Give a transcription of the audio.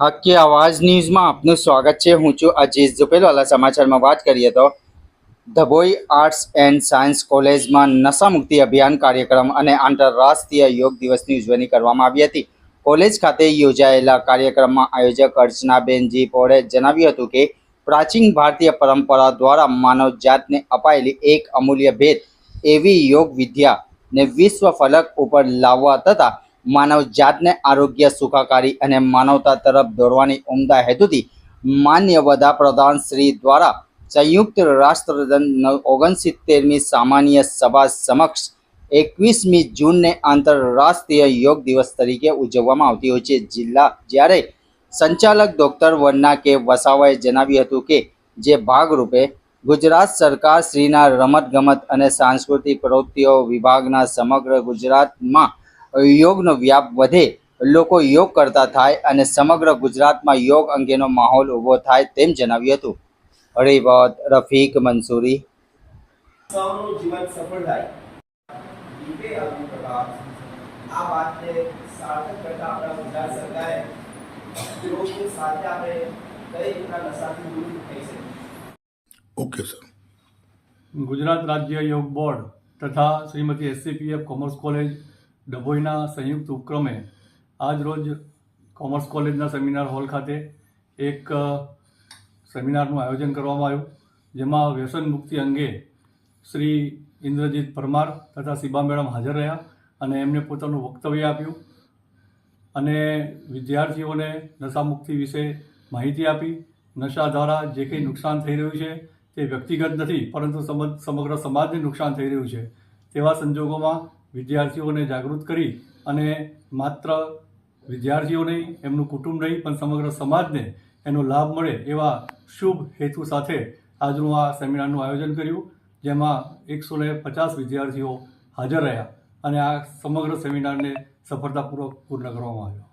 હકી આવાજ ન્યૂઝમાં આપનું સ્વાગત છે. હું છું અજીઝ ઝુપેલવાલા સમાચારમાં વાત કરીએ તો ધભોઈ આર્ટ્સ એન્ડ સાયન્સ કોલેજમાં નશામુક્તિ અભિયાન કાર્યક્રમ અને આંતરરાષ્ટ્રીય યોગ દિવસની ઉજવણી કરવામાં આવી હતી. કોલેજ ખાતે યોજાયેલા કાર્યક્રમમાં આયોજક અર્ચનાબેનજી પોળે જણાવ્યું હતું કે, પ્રાચીન ભારતીય પરંપરા દ્વારા માનવ જાતને અપાયેલી એક અમૂલ્ય ભેટ એવી યોગ વિદ્યાને વિશ્વ ફલક ઉપર લાવવા તથા માનવ જાતને આરોગ્ય સુખાકારી અને માનવતા તરફ દોરવાની ઉમદા હેતુથી માન્ય વડાપ્રધાન શ્રી દ્વારા સંયુક્ત રાષ્ટ્ર ઓગણસિત્તેરમી સામાન્ય સભા સમક્ષ એકવીસમી જૂનને આંતરરાષ્ટ્રીય યોગ દિવસ તરીકે ઉજવવામાં આવતી હોય છે. જિલ્લા જ્યારે સંચાલક ડૉક્ટર વન્ના કે વસાવાએ જણાવ્યું હતું કે જે ભાગરૂપે ગુજરાત સરકાર શ્રીના રમતગમત અને સાંસ્કૃતિક પ્રવૃત્તિઓ વિભાગના સમગ્ર ગુજરાતમાં યોગનો વ્યાપ વધે લોકો યોગ કરતા થાય અને સમગ્ર ગુજરાતમાં યોગ અંગેનો માહોલ ઊભો થાય તેમ જણાવ્યું હતું. હરિવત રફીક મંસૂરી. જીવન સફળ થાય. દીપે અગ્નિ પ્રકાશ આ વાતને સાર્થક કરતા આપણા ગુજરાત સરકારે યોગની સાથે આપણે કઈ રીતના નશાથી દૂર થઈ શકીએ ઓકે સર ગુજરાત રાજ્ય યોગ બોર્ડ તથા શ્રીમતી એસસીપીએફ કોમર્સ કોલેજ ડભોઈના સંયુક્ત ઉપક્રમે આજ રોજ કોમર્સ કોલેજના સેમિનાર હોલ ખાતે એક સેમિનારનું આયોજન કરવામાં આવ્યું, જેમાં વ્યસન મુક્તિ અંગે શ્રી ઇન્દ્રજીત પરમાર તથા શિબા મેડમ હાજર રહ્યા અને એમને પોતાનું વક્તવ્ય આપ્યું અને વિદ્યાર્થીઓને નશામુક્તિ વિશે માહિતી આપી. નશા દ્વારા જે કંઈ નુકસાન થઈ રહ્યું છે તે વ્યક્તિગત નથી, પરંતુ સમગ્ર સમાજને નુકસાન થઈ રહ્યું છે તેવા સંજોગોમાં વિદ્યાર્થીઓને જાગૃત કરી અને માત્ર વિદ્યાર્થીઓ નહીં એમનું કુટુંબ નહીં, પણ સમગ્ર સમાજને એનો લાભ મળે એવા શુભ હેતુ સાથે આજનું આ સેમિનારનું આયોજન કર્યું, જેમાં એકસો ને પચાસ વિદ્યાર્થીઓ હાજર રહ્યા. અને આ સમગ્ર સેમિનારને સફળતાપૂર્વક પૂર્ણ કરવામાં આવ્યો.